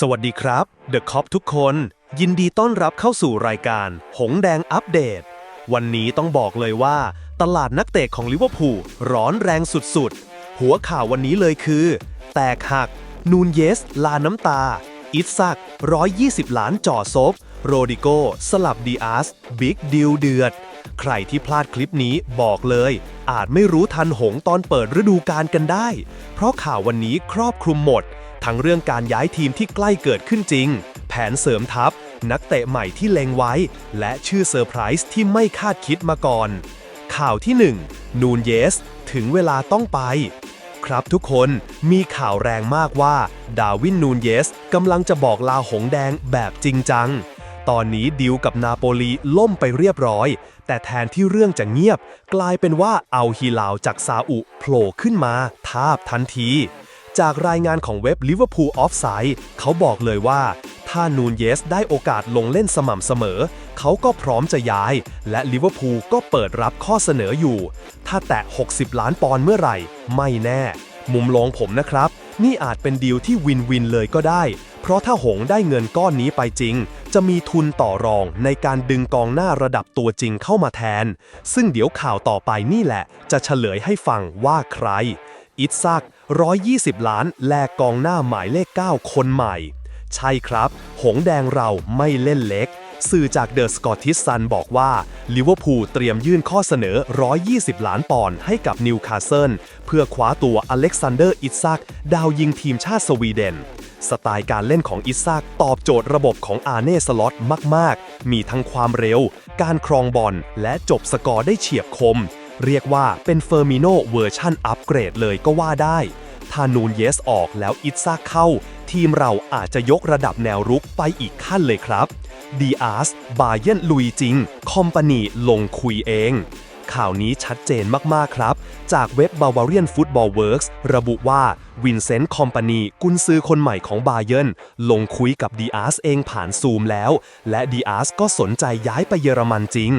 สวัสดีครับ The Cop ทุกคน ยินดีต้อนรับเข้าสู่รายการ หงแดงอัปเดต วันนี้ต้องบอกเลยว่า ตลาดนักเตะของลิเวอร์พูลร้อนแรงสุดๆ หัวข่าววันนี้เลยคือ แตกหัก นูนเยส ลาน้ำตา อิตซัก 120 ล้านจ่อซบโรดิโก สลับดีอาร์สบิ๊กดิวเดือด ใครที่พลาดคลิปนี้บอกเลย อาจไม่รู้ทันหงตอนเปิดฤดูกาลกันได้ เพราะข่าววันนี้ครอบคลุมหมด ทั้งเรื่องการย้ายทีมที่ใกล้เกิดขึ้นจริง แผนเสริมทัพ นักเตะใหม่ที่เล็งไว้ และชื่อเซอร์ไพรส์ที่ไม่คาดคิดมาก่อน ข่าวที่ 1 นูนเยส ถึงเวลาต้องไป ครับทุกคนมีข่าวแรงมากว่า ดาวินนูนเยสกำลังจะบอกลาหงแดงแบบจริงจังตอนนี้ดิวกับนาโปลีล่มไปเรียบร้อย แต่แทนที่เรื่องจะเงียบ กลายเป็นว่าเอาฮีลาวจากซาอุโผล่ขึ้นมาทาบทันที จากรายงานของเว็บ Liverpool Offside เขาบอกเลยว่า ถ้านูนเยสได้โอกาสลงเล่นสม่ำเสมอ เขาก็พร้อมจะย้าย และลิเวอร์พูลก็เปิดรับข้อเสนออยู่ ถ้าแตะ 60 ล้านปอนด์เมื่อไหร่ ไม่แน่ มุมลองผมนะครับ นี่อาจเป็นดีลที่วินวินเลยก็ได้ เพราะถ้าหงได้เงินก้อนนี้ไปจริง จะมีทุนต่อรองในการดึงกองหน้าระดับตัวจริงเข้ามาแทน ซึ่งเดี๋ยวข่าวต่อไปนี่แหละ จะเฉลยให้ฟังว่าใคร อิตซัก 120 ล้าน แลกกองหน้าหมายเลข 9 คนใหม่ ใช่ครับ หงแดงเราไม่เล่นเล็ก สื่อจากเดอะสกอตทิสซันบอกว่า ลิเวอร์พูลเตรียมยื่นข้อเสนอ 120 ล้านปอนด์ให้กับนิวคาสเซิลเพื่อคว้าตัวอเล็กซานเดอร์อิตซัก ดาวยิงทีมชาติสวีเดนสไตล์การเล่นของอิซากตอบโจทย์ระบบของอาเน่สล็อตมาก ๆ มีทั้งความเร็ว การครองบอล และจบสกอร์ได้เฉียบคม เรียกว่าเป็นเฟอร์มิโนเวอร์ชั่นอัปเกรดเลยก็ว่าได้ ถ้านูนเยสออกแล้วอิตซาเข้า ทีมเราอาจจะยกระดับแนวรุกไปอีกขั้นเลยครับดีอาร์สบาเยนลุยจริง คอมพานีลงคุยเอง ข่าวนี้ชัดเจนมาก ๆ ครับ จากเว็บ Bavarian Football Works ระบุว่าวินเซนต์คอมพานีกุนซือคนใหม่ของบาเยนลงคุยกับดีอาร์สเองผ่านซูมแล้ว และดีอาร์สก็สนใจย้ายไปเยอรมันจริง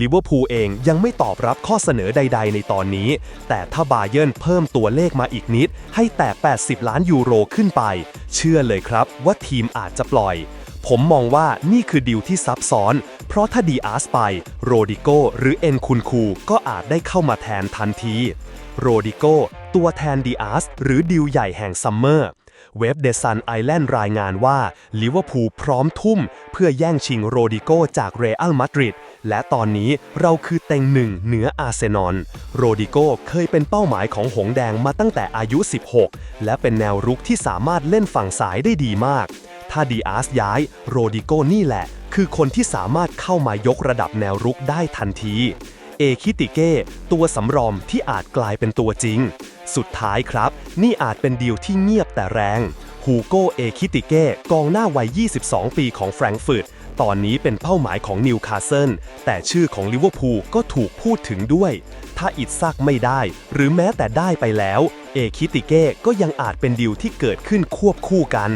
ลิเวอร์พูลเองยังไม่ตอบรับข้อเสนอใด ๆ ในตอนนี้ แต่ถ้าบาเยนเพิ่มตัวเลขมาอีกนิด ให้แตะ80 ล้านยูโรขึ้นไป เชื่อเลยครับว่าทีมอาจจะปล่อย ผมมองว่านี่คือดีลที่ซับซ้อน ราะถ้าดีอาร์สไป โรดิโกหรือเอ็นคุนคูก็อาจได้เข้ามาแทนทันที โรดิโกตัวแทนดีอาร์สหรือดีลใหญ่แห่งซัมเมอร์เว็บเดซันไอแลนด์รายงานว่าลิเวอร์พูลพร้อมทุ่ม เพื่อแย่งชิงโรดิโกจากเรอัลมาดริดและตอนนี้เราคือเต็งหนึ่งเหนืออาร์เซนอลโรดิโกเคยเป็นเป้าหมายของหงแดงมาตั้งแต่อายุ 16 และเป็นแนวรุกที่สามารถเล่นฝั่งซ้ายได้ดีมาก ถ้าดีอาร์สย้าย โรดิโกนี่แหละ คือคนที่สามารถเข้ามายกระดับแนวรุกได้ทันที เอคิติเก้ตัวสำรองที่อาจกลายเป็นตัวจริง สุดท้ายครับ นี่อาจเป็นดีลที่เงียบแต่แรงฮูโกเอคิติเก้กองหน้าวัย 22 ปีของแฟรงก์เฟิร์ตตอนนี้เป็นเป้าหมายของนิวคาสเซิลแต่ชื่อของลิเวอร์พูลก็ถูกพูดถึงด้วย ถ้าอิดซักไม่ได้ หรือแม้แต่ได้ไปแล้ว เอคิติเก้ก็ยังอาจเป็นดีลที่เกิดขึ้นควบคู่กัน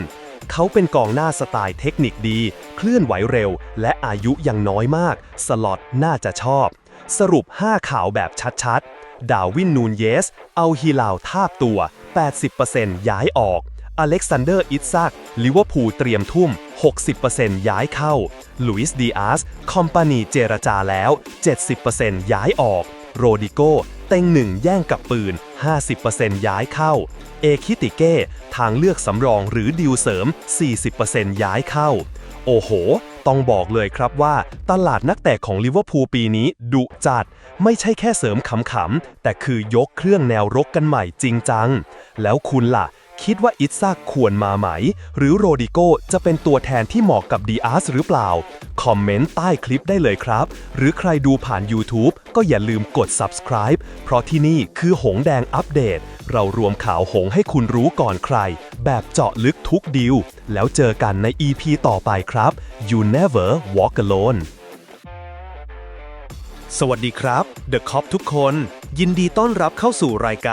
เขาเป็นกองหน้าสไตล์เทคนิคดี เคลื่อนไหวเร็ว และอายุยังน้อยมาก สล็อตน่าจะชอบ สรุป 5 ข่าวแบบชัดๆ ดาวินนูนเยส เอาฮีลาวทาบตัว 80%ย้ายออก อเล็กซานเดอร์อิตซัก ลิเวอร์พูลเตรียมทุ่ม 60%ย้ายเข้า ลุยส์ดีอาร์สคอมพานีเจรจาแล้ว 70%ย้ายออก โรดิโกเต็งหนึ่งแย่งกับปืน 50%ย้ายเข้า เอคิติเก้ ทางเลือกสำรองหรือดิวเสริม 40%ย้ายเข้า โอ้โห ต้องบอกเลยครับว่า ตลาดนักเตะของลิเวอร์พูลปีนี้ดุจัด ไม่ใช่แค่เสริมขำๆ แต่คือยกเครื่องแนวรกกันใหม่จริงจัง แล้วคุณล่ะ คิดว่าอิตซากควรมาไหม หรือโรดิโกจะเป็นตัวแทนที่เหมาะกับดีอาร์สหรือเปล่า คอมเมนต์ใต้คลิปได้เลยครับ หรือใครดูผ่าน YouTube ก็อย่าลืมกด subscribe เพราะที่นี่คือหงแดงอัปเดต เรารวมข่าวหงให้คุณรู้ก่อนใคร แบบเจาะลึกทุกดีล แล้วเจอกันใน EP ต่อไปครับ You never walk alone สวัสดีครับ The Cop ทุกคน ยินดีต้อนรับเข้าสู่รายการ